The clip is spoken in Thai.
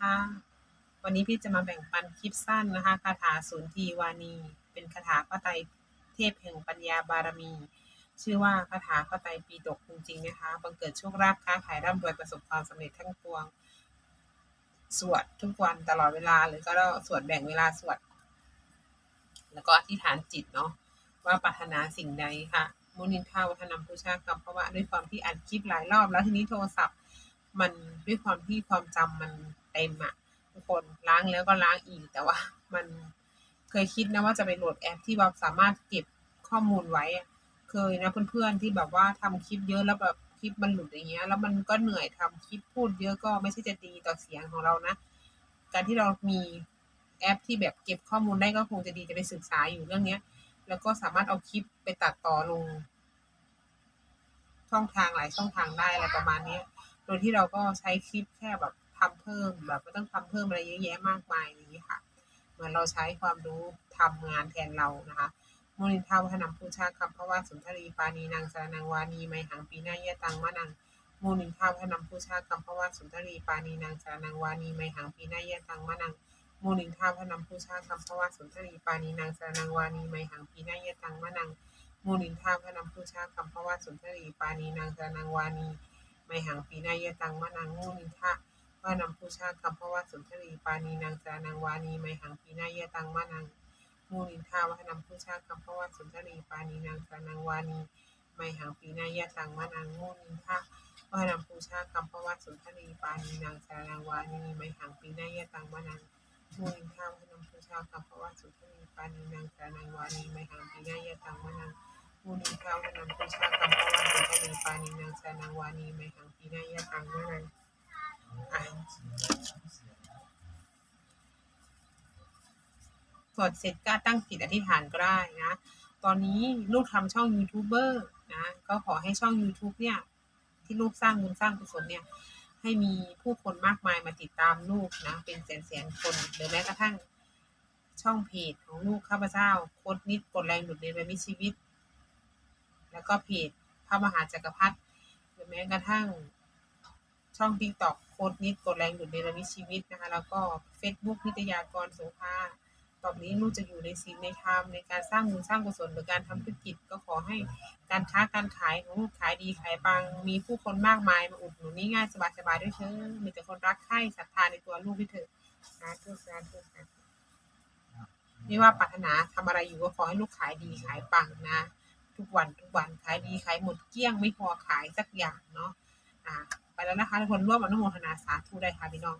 คะ วันนี้พี่จะมาแบ่งปันคลิปสั้นนะคะคาถาสุนทีวานี เป็นคาถาพระไตรเทพแห่งปัญญาบารมี ชื่อว่าคาถาพระไตรปีฎกจริงๆนะคะบังเกิดโชคลาภค้าขายร่ำรวยประสบความสำเร็จทั้งปวง สวดทุกวันตลอดเวลาหรือก็สวดแบ่งเวลาสวด แล้วก็อธิษฐานจิตเนาะว่าปรารถนาสิ่งใดค่ะมุนินทาวัฒนำผู้ชากรรมเพราะว่าด้วยความที่อัดคลิปหลายรอบแล้วทีนี้โทรศัพท์ มันด้วยความที่ความจำมัน เต็มอะทุกคนล้างแล้วก็ล้างอีกแต่ว่ามันเคยคิดนะว่าจะไปโหลดแอปที่แบบสามารถเก็บข้อมูลไว้เคยนะเพื่อนๆที่แบบว่าทำคลิปเยอะแล้วแบบคลิปมันหลุดอย่างเงี้ย แล้วมันก็เหนื่อยทำคลิปพูดเยอะก็ไม่ใช่จะดีต่อเสียงของเรานะ การที่เรามีแอปที่แบบเก็บข้อมูลได้ก็คงจะดีจะไปศึกษาอยู่เรื่องเนี้ย แล้วก็สามารถเอาคลิปไปตัดต่อลง ช่องทางหลายช่องทางได้อะไรประมาณนี้โดยที่เราก็ใช้คลิปแค่แบบ ทำเพิ่มแบบไม่ต้องทำเพิ่มอะไรเยอะแยะมากมายอย่างนี้ค่ะ เหมือนเราใช้ความรู้ทำงานแทนเรานะคะโมนินทาวัฒนำผู้ชาคำพระว่าสุนทรีปานีนางสารนังวานีไมหังปีหน้าเยตังมะนังโมนินทาวัฒนำผู้ชาคำพระว่าสุนทรีปานีนางสารนังวานีไมหังปีหน้าเยตังมะนังโมนินทาวัฒนำผู้ชาคำพระว่าสุนทรีปานีนางสารนังวานีไมหังปีหน้าเยตังมะนังโมนินทาวัฒนำผู้ชาคำพระว่าสุนทรีปานีนางสารนังวานีไมหังปีนายะตังมะนางงูนินทะ ว่านำผู้ชาคำพระว่าสุนทรีปานีนางจานางวานีไมหังปีนายตังมะนางงูนินทาว่านำผู้ชาคำพระว่าสุนทรีปานีนางจานางวานีไมหังปีนายตังมะนางงูนินทะว่านำผู้ชาคำพระว่าสุนทรีปานีนางจานางวานีไมหังปีนายตังมะนางงูนินทาว่านำผู้ชาคำพระว่าสุนทรีปานีนางจานางวานีไมหังปีนายตังมะนางมูนิข้าวานำผู้ชาคำพระว่าสุนทรีปานีนางสานางวานีไมหังปีนายตังมื่อไรอะ สวดเสร็จก็ตั้งจิตอธิษฐานก็ได้นะ ตอนนี้ลูกทำช่องยูทูบเบอร์นะ ก็ขอให้ช่อง YouTube เนี่ย ที่ลูกสร้างบุญสร้างกุศลเนี่ย ให้มีผู้คนมากมายมาติดตามลูกนะ เป็นแสนแสนๆคน หรือแม้กระทั่งช่องเพจของลูกข้าพเจ้าโคตรนิดกดแรงดุดเรียนไปมีชีวิต แล้วก็เพจพระมหาจักรพรรดิหรือแม้กระทั่ง ช่องติ๊กต็อกโคดนิดกดแรงดุดเนรมิตชีวิตนะคะ แล้วก็ Facebook นิตยากรโสภาต่อไปนี้ลูกจะอยู่ในศีลในธรรมในการสร้างบุญสร้างกุศลหรือการทำธุรกิจก็ขอให้การค้าการขายของลูกขายดีขายปัง มีผู้คนมากมายมาอุดหนุนนี่ง่ายสบายๆด้วยเถิดมีแต่คนรักใคร่ศรัทธาในตัวลูกด้วยเถิดสาธุสาธุสาธุไม่ว่าปรารถนาทำอะไรอยู่ก็ขอให้ลูกขายดีขายปังนะ ทุกวันทุกวันขายดีขายหมดเกลี้ยงไม่พอขายสักอย่างเนาะอ่า ไปแล้วนะคะทุกคนร่วมอนุโมทนาสาธุได้ค่ะพี่น้อง